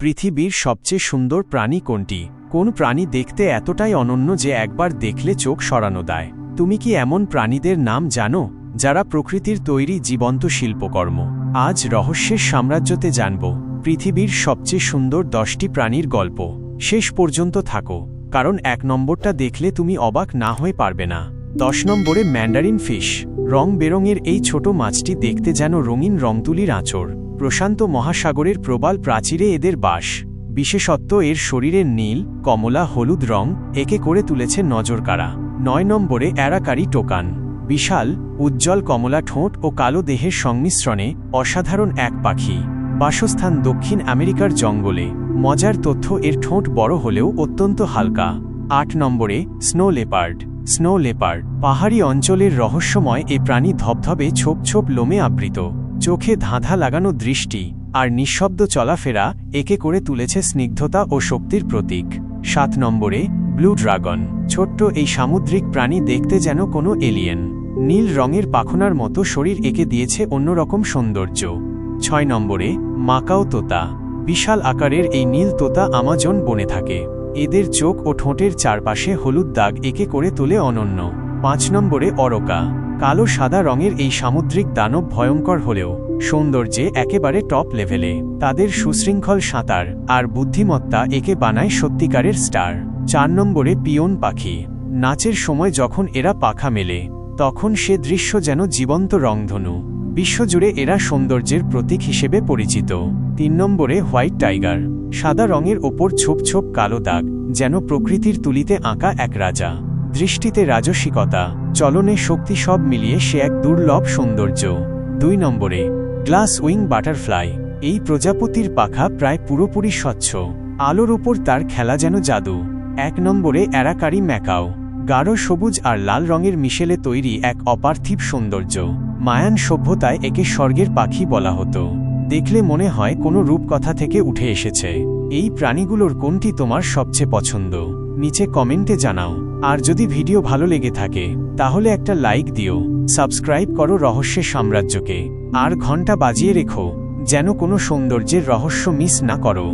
পৃথিবীর সবচেয়ে সুন্দর প্রাণী কোনটি? কোন প্রাণী দেখতে এতটাই অনন্য যে একবার দেখলে চোখ সরানো দেয়? তুমি কি এমন প্রাণীদের নাম জানো, যারা প্রকৃতির তৈরি জীবন্ত শিল্পকর্ম? আজ রহস্যের সাম্রাজ্যতে জানব, পৃথিবীর সবচেয়ে সুন্দর দশটি প্রাণীর গল্প। শেষ পর্যন্ত থাকো, কারণ এক নম্বরটা দেখলে তুমি অবাক না হয়ে পারবে না। দশ নম্বরে ম্যান্ডারিন ফিশ। রং বেরঙের এই ছোট মাছটি দেখতে যেন রঙিন রংতুলির আঁচড়। প্রশান্ত মহাসাগরের প্রবাল প্রাচীরে এদের বাস। বিশেষত্ব এর শরীরের নীল, কমলা, হলুদ রং একে করে তুলেছে নজরকাড়া। নয় নম্বরে অ্যারাকারি টোকান। বিশাল, উজ্জ্বল কমলা ঠোঁট ও কালো দেহের সংমিশ্রণে অসাধারণ এক পাখি। বাসস্থান দক্ষিণ আমেরিকার জঙ্গলে। মজার তথ্য, এর ঠোঁট বড় হলেও অত্যন্ত হালকা। আট নম্বরে, স্নো লেপার্ড। স্নো লেপার্ড, পাহাড়ি অঞ্চলের রহস্যময় এ প্রাণী ধবধবে ছোপ ছোপ লোমে আবৃত। চোখে ধাঁধা লাগানো দৃষ্টি আর নিঃশব্দ চলাফেরা একে করে তুলেছে স্নিগ্ধতা ও শক্তির প্রতীক। সাত নম্বরে, ব্লু ড্রাগন। ছোট্ট এই সামুদ্রিক প্রাণী দেখতে যেন কোনো এলিয়েন। নীল রঙের পাখনার মতো শরীর একে দিয়েছে অন্যরকম সৌন্দর্য। ছয় নম্বরে, মাকাও তোতা। বিশাল আকারের এই নীল তোতা আমাজন বনে থাকে। এদের চোখ ও ঠোঁটের চারপাশে হলুদ দাগ একে করে তোলে অনন্য। পাঁচ নম্বরে, অরকা। কালো সাদা রঙের এই সামুদ্রিক দানব ভয়ঙ্কর হলেও, সৌন্দর্যে একেবারে টপ লেভেলে তাদের সুশৃঙ্খল সাঁতার আর বুদ্ধিমত্তা একে বানায় সত্যিকারের স্টার। চার নম্বরে পিয়ন পাখি। নাচের সময় যখন এরা পাখা মেলে, তখন সে দৃশ্য যেন জীবন্ত রংধনু। বিশ্বজুড়ে এরা সৌন্দর্যের প্রতীক হিসেবে পরিচিত। তিন নম্বরে হোয়াইট টাইগার। সাদা রঙের ওপর ছোপ ছোপ কালো দাগ, যেন প্রকৃতির তুলিতে আঁকা এক রাজা। দৃষ্টিতে রাজসিকতা, চলনে শক্তি সব মিলিয়ে সে এক দুর্লভ সৌন্দর্য। দুই নম্বরে, গ্লাস উইং বাটারফ্লাই, এই প্রজাপতির পাখা প্রায় পুরোপুরি স্বচ্ছ। আলোর ওপর তার খেলা যেন জাদু। এক নম্বরে, অ্যারাকারি ম্যাকাও, গাঢ় সবুজ আর লাল রঙের মিশেলে তৈরি এক অপার্থিব সৌন্দর্য। মায়ান সভ্যতায় একে স্বর্গের পাখি বলা হতো। দেখলে মনে হয় কোনো রূপকথা থেকে উঠে এসেছে। এই প্রাণীগুলোর কোনটি তোমার সবচেয়ে পছন্দ? নিচে কমেন্টে জানাও। আর যদি ভিডিও ভালো লেগে থাকে, তাহলে একটা লাইক দিও। সাবস্ক্রাইব করো রহস্যের সাম্রাজ্যকে। আর ঘণ্টা বাজিয়ে রেখো, যেন কোনো সৌন্দর্যের রহস্য মিস না করো।